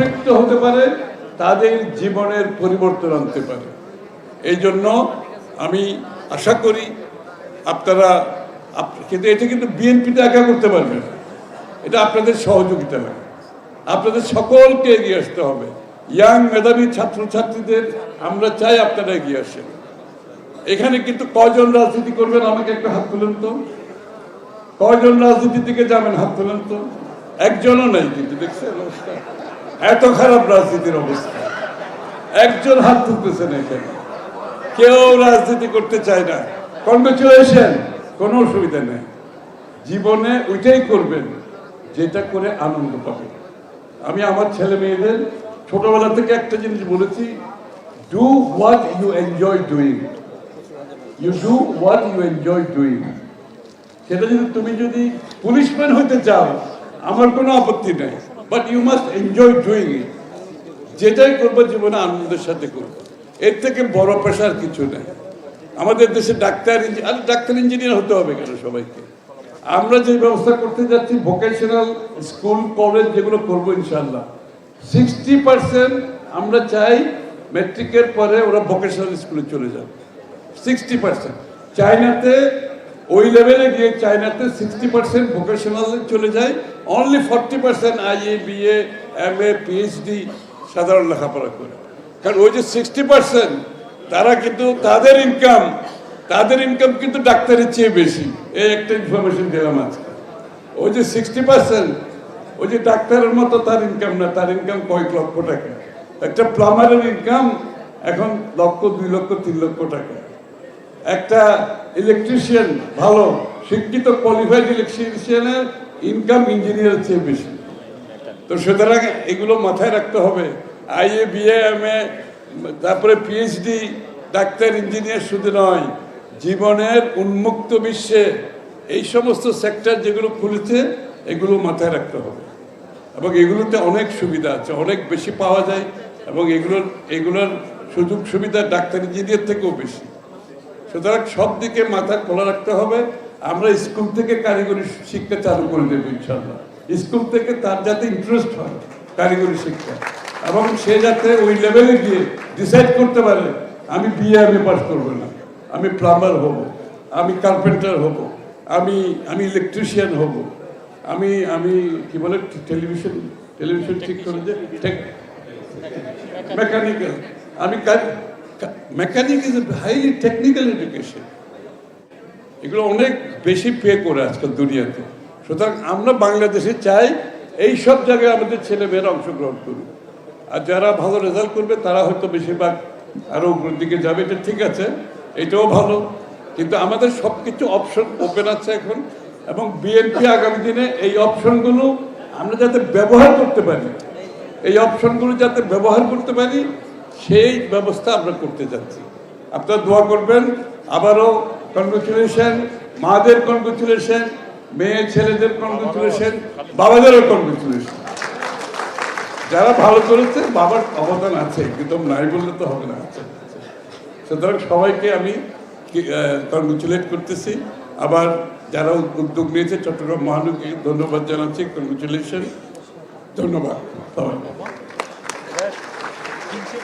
সম্পৃক্ত হতে পারে, তাদের জীবনের পরিবর্তন আনতে পারে। এই জন্য আমি আশা করি আপনারা কিন্তু এটা কিন্তু বিএনপিতে একা করতে পারবে এটা আপনাদের সহযোগিতা লাগে। আপনাদের সকলকে এগিয়ে আসতে হবে। ইয়াং মেধাবী ছাত্রছাত্রীদের আমরা চাই আপনারা এগিয়ে আসেন। এখানে কিন্তু কজন রাজনীতি করবেন আমাকে একটা হাত তুলেন তো। কজন রাজনীতির দিকে যাবেন হাত তোলেন তো। একজনও নাই কিন্তু, দেখছেন অবস্থা। এত খারাপ রাজনীতির অবস্থা। একজন হাত তুলতেছেন এখানে। কেউ রাজনীতি করতে চায় না। কংগ্রেচুলেশন কোনো অসুবিধা নেই। জীবনে ওইটাই করবেন, যেটা করে আনন্দ পাবেন আমি আমার ছেলে মেয়েদের ছোটবেলা থেকে একটা জিনিস বলেছি do what you enjoy doing you do what you enjoy doing সেটা যদি তুমি যদি পুলিশম্যান হতে চাও, আমার কোনো আপত্তি নেই। But you must enjoy doing it যেটাই করব জীবনে আনন্দের সাথে করব। এর থেকে বড় পেশার কিছু নেই। আমাদের দেশে ডাক্তার আরে ডাক্তার ইঞ্জিনিয়ার হতে হবে কেন সবাইকে? আমরা যে ব্যবস্থা করতে যাচ্ছি ভোকেশনাল স্কুল কলেজ যেগুলো করব ইনশাল্লাহ সিক্সটি পার্সেন্ট আমরা চাই ম্যাট্রিকের পরে ওরা ভোকেশনাল স্কুলে চলে যাবে সিক্সটি পার্সেন্ট চায়নাতে ওই লেভেলে গিয়ে চায়নাতে সিক্সটি পার্সেন্ট ভোকেশনাল চলে যায়। Only forty percent IA BA M A PhD সাধারণ লেখাপড়া করে। কারণ ওই যে সিক্সটি পার্সেন্ট তারা কিন্তু তাদের ইনকাম তাদের ইনকাম কিন্তু ডাক্তারের চেয়ে বেশি। এই একটা ইনফরমেশন দিলাম আজকে। ওই যে সিক্সটি পার্সেন্ট ওই যে ডাক্তারের মতো তার ইনকাম না, তার ইনকাম কয়েক লক্ষ টাকা। একটা প্লামারের ইনকাম এখন লক্ষ, দুই লক্ষ, তিন লক্ষ টাকা। একটা ইলেকট্রিশিয়ান ভালো, শিক্ষিত কোয়ালিফাইড ইলেকট্রিশিয়ানের ইনকাম ইঞ্জিনিয়ারের চেয়ে বেশি। তো সুতরাং এগুলো মাথায় রাখতে হবে। আইএ বিএ এম এ তারপরে পিএইচডি ডাক্তার ইঞ্জিনিয়ার শুধু নয়, জীবনের উন্মুক্ত বিশ্বে এই সমস্ত সেক্টর যেগুলো খুলেছে, এগুলো মাথায় রাখতে হবে। এবং এগুলোতে অনেক সুবিধা আছে, অনেক বেশি পাওয়া যায় এবং এগুলোর এগুলোর সুযোগ সুবিধা ডাক্তার ইঞ্জিনিয়ার থেকেও বেশি। সুতরাং সব দিকে মাথা খোলা রাখতে হবে। আমরা স্কুল থেকে কারিগরি শিক্ষা চালু করে দেবো ইনশাল্লাহ স্কুল থেকে তার যাতে ইন্টারেস্ট হয় কারিগরি শিক্ষা। এবং সে যাতে ওই লেভেলে গিয়ে ডিসাইড করতে পারে, আমি বিয়ে আমি পাস করব না। আমি প্লাম্বার হব, আমি কার্পেন্টার হব, আমি আমি ইলেকট্রিশিয়ান হব। আমি আমি কি বলে টেলিভিশন টেলিভিশন ঠিক করে যে মেকানিক্যাল আমি mechanic is highly technical education এগুলো অনেক বেশি পে করে আজকাল দুনিয়াতে। সুতরাং আমরা বাংলাদেশে চাই এই সব জায়গায় আমাদের ছেলেমেয়েরা অংশগ্রহণ করুক। আর যারা ভালো রেজাল্ট করবে, তারা হয়তো বেশিরভাগ আরও উপরের দিকে যাবে, এটা ঠিক আছে, এটাও ভালো। কিন্তু আমাদের সব কিছু অপশন ওপেন আছে এখন, এবং বিএনপি আগামী দিনে এই অপশনগুলো আমরা যাতে ব্যবহার করতে পারি, এই অপশনগুলো যাতে ব্যবহার করতে পারি সেই ব্যবস্থা আমরা করতে যাচ্ছি। আপনারা দোয়া করবেন, আবারও কনগ্রেচুলেশন মাদের কনগ্রেচুলেশন মেয়ে ছেলেদের কনগ্রেচুলেশন বাবাদেরও কনগ্রেচুলেশন যারা ভালো করেছে বাবার অবদান আছে, কিন্তু নাই বললে তো হবে না। সুতরাং সবাইকে আমি কনগ্রেচুলেট করতেছি। আবার যারা উদ্যোগ নিয়েছে, চট্টগ্রাম মহানগরী ধন্যবাদ জানাচ্ছি। কনগ্রেচুলেশন ধন্যবাদ। সবাই